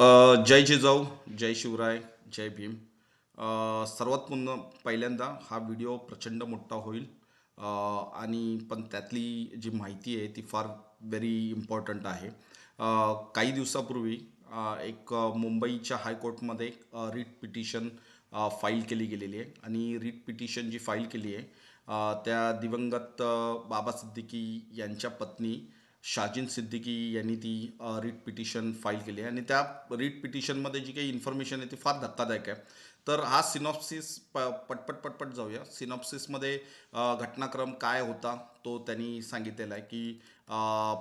जय जिजाऊ, जय शिवराय, जय भीम. सर्वात पुन्हा पहिल्यांदा हा व्हिडिओ प्रचंड मोठा होईल आणि पण त्यातली जी माहिती आहे ती फार व्हेरी इम्पॉर्टंट आहे. काही दिवसापूर्वी एक मुंबईच्या हायकोर्टमध्ये एक रीट पिटिशन फाईल केली गेलेली आहे आणि रीट पिटिशन जी फाईल केली आहे त्या दिवंगत बाबा सिद्दीकी यांच्या पत्नी शाजीन सिद्दीकी यांनी ती रीट पिटिशन फाईल केली आहे. आणि त्या रीट पिटिशनमध्ये जी काही इन्फॉर्मेशन आहे ती फार धक्कादायक आहे. तर हा सिनॉप्सिस प पटपट पटपट जाऊया. सिनॉप्सिसमध्ये घटनाक्रम काय होता तो त्यांनी सांगितलेला आहे की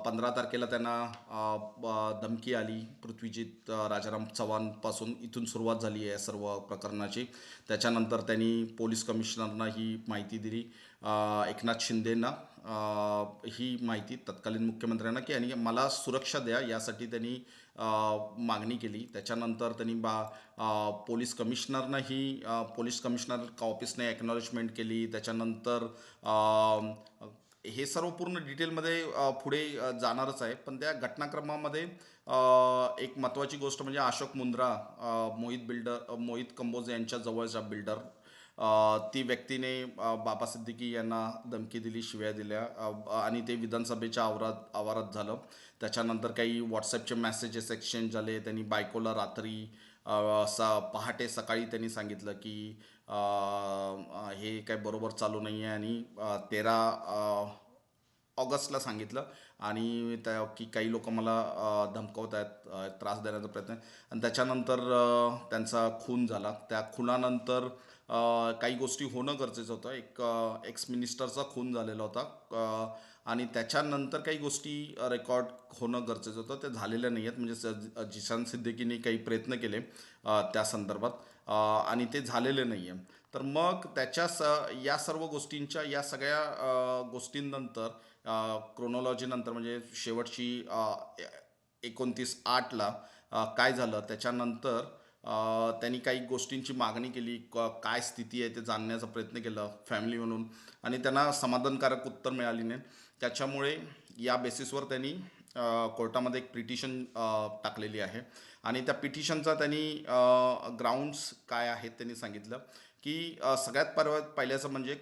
पंधरा तारखेला त्यांना धमकी आली पृथ्वीजीत राजाराम चव्हाणपासून इथून सुरुवात झाली आहे या सर्व प्रकरणाची. त्याच्यानंतर त्यांनी पोलीस कमिशनरना ही माहिती दिली. एकनाथ शिंदेंना. ही माहिती तत्कालीन मुख्यमंत्र्यांना की आणि मला सुरक्षा द्या यासाठी त्यांनी मागणी केली. त्याच्यानंतर त्यांनी बा पोलीस कमिशनरनं ही पोलीस कमिशनर ऑफिसने एक्नॉलेजमेंट केली. त्याच्यानंतर हे सर्व पूर्ण डिटेलमध्ये पुढे जाणारच आहे. पण त्या घटनाक्रमामध्ये एक महत्त्वाची गोष्ट म्हणजे अशोक मुंद्रा मोहित बिल्डर मोहित कंबोज यांच्या जवळचा बिल्डर ती व्यक्तीने बाबा सिद्दीकी यांना धमकी दिली शिव्या दिल्या आणि ते विधानसभेच्या आवारात आवारात झालं. त्याच्यानंतर काही व्हॉट्सअपचे मेसेजेस एक्सचेंज झाले. त्यांनी बायकोला रात्री सा पहाटे सकाळी त्यांनी सांगितलं की हे काय बरोबर चालू नाही आहे आणि तेरा ऑगस्टला सांगितलं. आणि त्या की काही लोक मला धमकवत आहेत त्रास देण्याचा प्रयत्न. आणि त्याच्यानंतर त्यांचा खून झाला. त्या खुनानंतर काही गोष्टी होणं गरजेचं होतं. एक एक्स मिनिस्टरचा खून झालेला होता. आणि त्याच्यानंतर काही गोष्टी रेकॉर्ड होणं गरजेचं होतं. ते झालेल्या नाही आहेत. म्हणजे जिशान सिद्दीकीने काही प्रयत्न केले त्या संदर्भात. आणि ते झालेले नाही आहे. तर मग त्याच्या स या सर्व गोष्टींच्या या सगळ्या गोष्टींनंतर क्रोनॉलॉजीनंतर म्हणजे शेवटची एकोणतीस आठला काय झालं? त्याच्यानंतर त्यांनी काही गोष्टींची मागणी केली क काय स्थिती आहे ते जाणण्याचा प्रयत्न केला फॅमिली म्हणून. आणि त्यांना समाधानकारक उत्तर मिळाली नाही. त्याच्यामुळे या बेसिसवर त्यांनी कोर्टामध्ये एक पिटिशन टाकलेली आहे. आणि त्या पिटिशनचा त्यांनी ग्राउंड्स काय आहेत त्यांनी सांगितलं की सगळ्यात परवा पहिल्याचं म्हणजे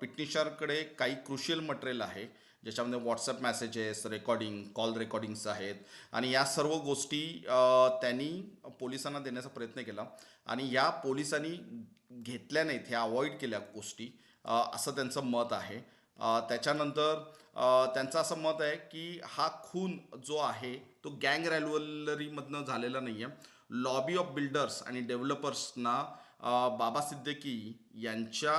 पिटिशनरकडे काही क्रुशियल मटेरियल आहे. ज्याच्यामध्ये WhatsApp messages recording call recordings आहेत. आणि या सर्व गोष्टी त्यांनी पोलिसांना देण्याचा प्रयत्न केला. आणि या पोलिसांनी घेतल्या नाहीत ह्या अवॉइड केल्या गोष्टी असं त्यांचं मत आहे. त्याच्यानंतर त्यांचं असं मत आहे की हा खून जो आहे तो गँग रॅल्युलरीमधनं झालेला नाही आहे लॉबी ऑफ बिल्डर्स आणि डेव्हलपर्सना बाबा सिद्दीकी यांच्या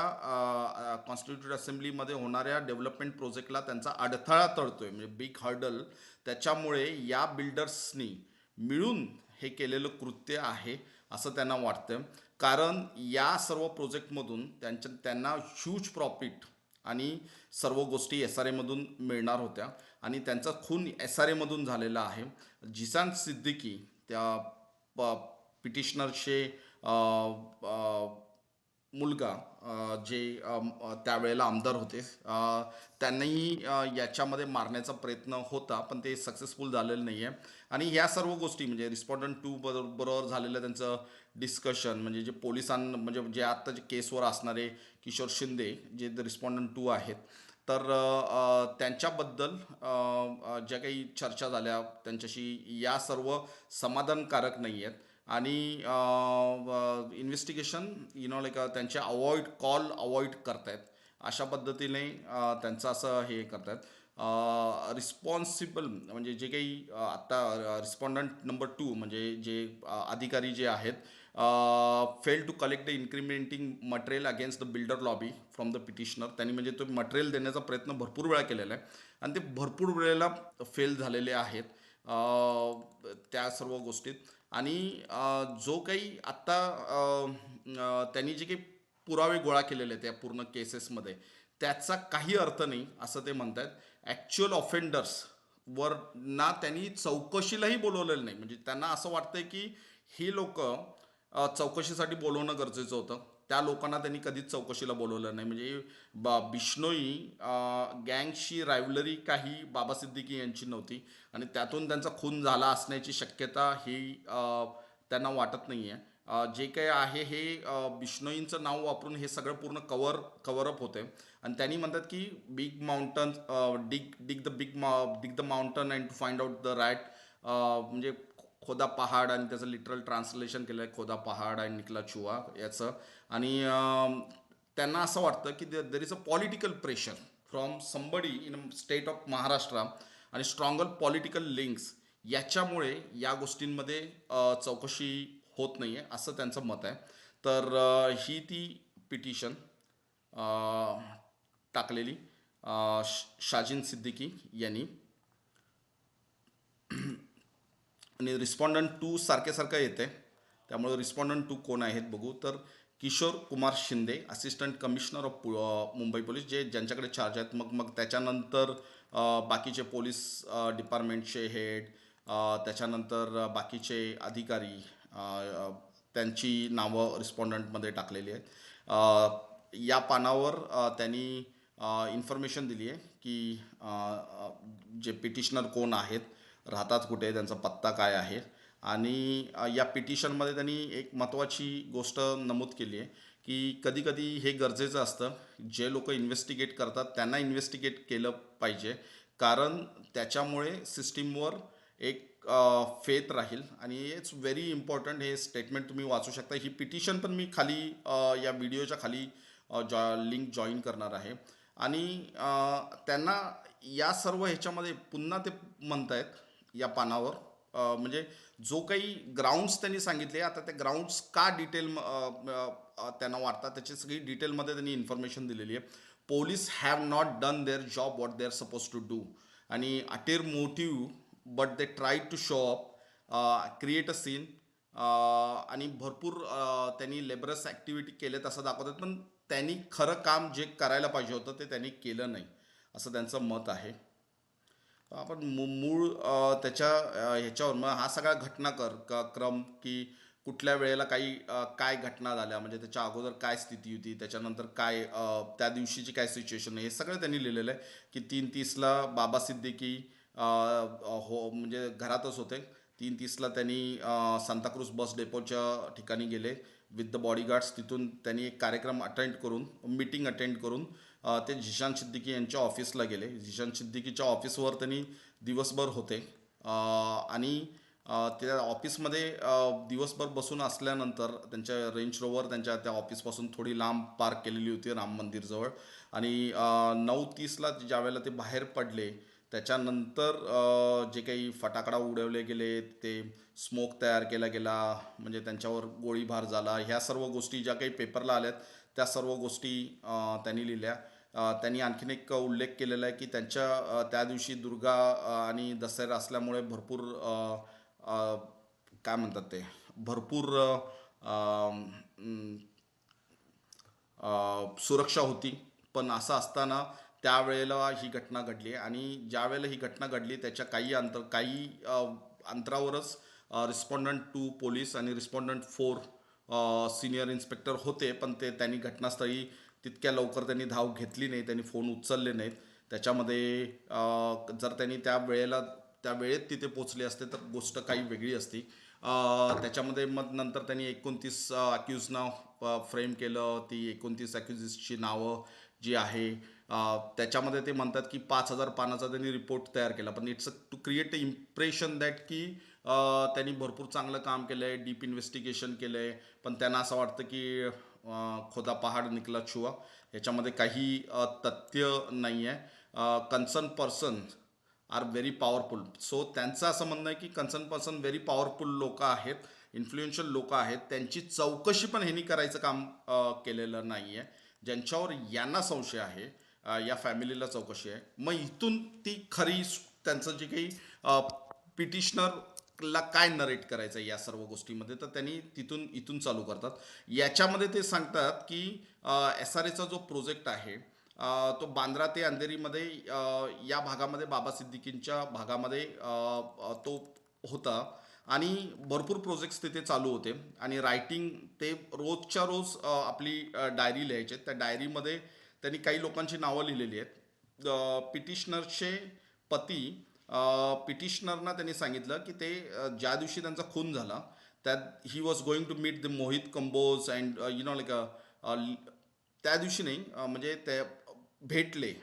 कॉन्स्टिट्यूट असेंब्लीमध्ये होणाऱ्या डेव्हलपमेंट प्रोजेक्टला त्यांचा अडथळा तळतो आहे म्हणजे बिग हर्डल त्याच्यामुळे या बिल्डर्सनी मिळून हे केलेलं कृत्य आहे असं त्यांना वाटतं कारण या सर्व प्रोजेक्टमधून त्यांच्या त्यांना ह्यूज प्रॉफिट आणि सर्व गोष्टी एस आर एमधून मिळणार होत्या. आणि त्यांचा खून एस आर एमधून झालेला आहे. जिसान सिद्दीकी त्या प पिटिशनरचे मुलगा जे त्यावेळेला आमदार होते. त्यांनाही याच्यामध्ये मारण्याचा प्रयत्न होता पण ते सक्सेसफुल झालेलं नाही आहे आणि या सर्व गोष्टी म्हणजे रिस्पॉन्डंट टू बरोबर झालेलं त्यांचं डिस्कशन म्हणजे जे पोलिसां म्हणजे जे आत्ता जे केसवर असणारे किशोर शिंदे जे रिस्पॉन्डंट टू आहेत. तर त्यांच्याबद्दल ज्या काही चर्चा झाल्या त्यांच्याशी या सर्व समाधानकारक नाही आहेत आणि इन्व्हेस्टिगेशन यु नो लाईक त्यांचे अवॉइड कॉल अवॉइड करतायत. अशा पद्धतीने त्यांचं असं हे करतायत. रिस्पॉन्सिबल म्हणजे जे काही आत्ता रिस्पॉन्डंट नंबर टू म्हणजे जे अधिकारी जे आहेत fail to collect the incriminating material against the builder lobby from the petitioner त्यांनी म्हणजे तो मटेरियल देण्याचा प्रयत्न भरपूर वेळा केलेला आहे. आणि ते भरपूर वेळेला फेल झालेले आहेत. त्या सर्व गोष्टीत. आणि जो काही आत्ता त्यांनी जे काही पुरावे गोळा केलेले आहेत या पूर्ण केसेसमध्ये त्याचा काही अर्थ नाही असं ते म्हणत आहेत ॲक्च्युअल ऑफेंडर्स वर ना त्यांनी चौकशीलाही बोलवलेलं नाही. म्हणजे त्यांना असं वाटतंय की ही लोक चौकशीसाठी बोलवणं गरजेचं होतं. त्या लोकांना त्यांनी कधीच चौकशीला बोलवलं नाही. म्हणजे बा बिष्णोई गँगशी रायव्हलरी काही बाबा सिद्दीकी यांची नव्हती. आणि त्यातून त्यांचा खून झाला असण्याची शक्यता ही त्यांना वाटत नाही आहे जे काही आहे हे बिष्णोईंचं नाव वापरून हे सगळं पूर्ण कवर कवरअप होते आणि त्यांनी म्हणतात की big mountain dig dig the big मा dig the mountain and to find out the rat म्हणजे खोदा पहाड आणि त्याचं लिटरल ट्रान्सलेशन केलं आहे खोदा पहाड आणि निकला चुवा याचं. आणि त्यांना असं वाटतं की there is a political pressure from somebody in state of Maharashtra आणि स्ट्रॉंगर पॉलिटिकल लिंक्स याच्यामुळे या गोष्टींमध्ये चौकशी होत नाही आहे असं त्यांचं मत आहे. तर ही ती पिटिशन टाकलेली श- शाजीन सिद्दीकी यांनी. आणि रिस्पॉन्डंट टू सारखे सारखं येते. त्यामुळे रिस्पॉन्डंट टू कोण आहेत बघू. तर Kishore Kumar Shinde assistant commissioner of Pu Mumbai police जे ज्यांच्याकडे चार्ज आहेत. मग मग त्याच्यानंतर बाकीचे पोलीस डिपार्टमेंटचे हेड त्याच्यानंतर बाकीचे अधिकारी त्यांची नावं रिस्पॉन्डंटमध्ये टाकलेली आहेत. या पानावर त्यांनी इन्फॉर्मेशन दिली आहे की जे पिटिशनर कोण आहेत राहतात कुठे त्यांचा पत्ता काय आहे. आणि या पिटिशनमध्ये त्यांनी एक महत्त्वाची गोष्ट नमूद केली आहे की कधीकधी हे गरजेचं असतं जे लोक इन्व्हेस्टिगेट करतात त्यांना इन्व्हेस्टिगेट केलं पाहिजे. कारण त्याच्यामुळे सिस्टीमवर एक फेथ राहील. आणि इट्स व्हेरी इम्पॉर्टंट हे स्टेटमेंट तुम्ही वाचू शकता. ही पिटिशन पण मी खाली या व्हिडिओच्या खाली जॉ लिंक जॉईन करणार आहे. आणि त्यांना या सर्व ह्याच्यामध्ये पुन्हा ते म्हणतायत या पानावर. म्हणजे जो काही ग्राउंड्स त्यांनी सांगितले आता ते ग्राउंड्स का डिटेल त्यांना वाटतात त्याची सगळी डिटेलमध्ये त्यांनी इन्फॉर्मेशन दिलेली आहे. Police have not done their job what they are suppose to do आणि ulterior motive but they try to show up create a scene आणि भरपूर त्यांनी लेबरस ॲक्टिव्हिटी केलेत असं दाखवतात पण त्यांनी खरं काम जे करायला पाहिजे होतं ते त्यांनी केलं नाही. असं त्यांचं मत आहे. आपण मू- मूळ त्याच्या ह्याच्यावर मग हा सगळा घटनाकर क क्रम की कुठल्या वेळेला काही काय घटना झाल्या? म्हणजे त्याच्या अगोदर काय स्थिती होती? त्याच्यानंतर काय त्या दिवशीची काय सिच्युएशन आहे? हे सगळं त्यांनी लिहिलेलं आहे की तीन तीसला बाबा सिद्दीकी हो म्हणजे घरातच होते. तीन तीसला त्यांनी सांताक्रूज बस डेपोच्या ठिकाणी गेले. विथ द बॉडीगार्ड्स तिथून त्यांनी एक कार्यक्रम अटेंड करून मीटिंग अटेंड करून ते झिशान सिद्दीकी यांच्या ऑफिसला गेले. झिशान सिद्दीकीच्या ऑफिसवर त्यांनी दिवसभर होते. आणि त्या ऑफिसमध्ये दिवसभर बसून असल्यानंतर त्यांच्या रेंज रोवर त्यांच्या त्या ऑफिसपासून थोडी लांब पार्क केलेली होती राम मंदिरजवळ आणि नऊ तीसला ज्या वेळेला ते बाहेर पडले त्याच्यानंतर जे काही फटाकडा उडवले गेले ते स्मोक तयार केला गेला म्हणजे त्यांच्यावर गोळीबार झाला ह्या सर्व गोष्टी ज्या काही पेपरला आल्यात त्या सर्व गोष्टी त्यांनी लिहिल्या. त्यांनी आणखीन एक उल्लेख केलेला आहे की त्यांच्या त्या दिवशी दुर्गा आणि दसरा असल्यामुळे भरपूर काय म्हणतात ते? भरपूर सुरक्षा होती. पण असं असताना त्यावेळेला ही घटना घडली आणि ज्यावेळेला ही घटना घडली त्याच्या काही अंतर काही अंतरावरच रिस्पॉन्डंट टू पोलीस आणि रिस्पॉन्डंट फोर सिनियर इन्स्पेक्टर होते पण ते त्यांनी घटनास्थळी तितक्या लवकर त्यांनी धाव घेतली नाही त्यांनी फोन उचलले नाहीत. त्याच्यामध्ये जर त्यांनी त्या वेळेला त्या वेळेत तिथे पोचले असते तर गोष्ट काही वेगळी असती. त्याच्यामध्ये मग नंतर त्यांनी एकोणतीस अक्यूजना फ्रेम केलं. ती एकोणतीस अक्युजिसची नावं जी आहे त्याच्यामध्ये ते म्हणतात की पाच हजार पानाचा त्यांनी रिपोर्ट तयार केला. पण it's a to create a impression that की त्यांनी भरपूर चांगलं काम केलं आहे डीप इन्व्हेस्टिगेशन केलं आहे पण त्यांना असं वाटतं की खोदा पहाड निकला छुआ याच्यामध्ये काही तथ्य नाही आहे concern person are very powerful so त्यांचं असं म्हणणं आहे की कन्सर्न पर्सन व्हेरी पॉवरफुल लोक आहेत इन्फ्लुएन्शियल लोक आहेत. त्यांची चौकशी पण ह्यांनी करायचं काम केलेलं नाही आहे ज्यांच्यावर यांना संशय आहे या फॅमिलीला चौकशी आहे. मग इथून ती खरी त्यांचं जे काही पिटिशनरला काय नरेट करायचं आहे या सर्व गोष्टीमध्ये तर त्यांनी तिथून इथून चालू करतात. याच्यामध्ये ते सांगतात की एस आर एचा जो प्रोजेक्ट आहे तो बांद्रा ते अंधेरीमध्ये या भागामध्ये बाबा सिद्दीकींच्या भागामध्ये तो होता. आणि भरपूर प्रोजेक्ट्स तिथे चालू होते. आणि रायटिंग ते रोजच्या रोज आपली डायरी लिहायचे. त्या डायरीमध्ये त्यांनी काही लोकांची नावं लिहिलेली आहेत. पिटिशनरचे पती पिटिशनरना त्यांनी सांगितलं की ते ज्या दिवशी त्यांचा खून झाला त्यात he was going to meet the Mohit Kamboj and you know like त्या दिवशी नाही म्हणजे ते भेटले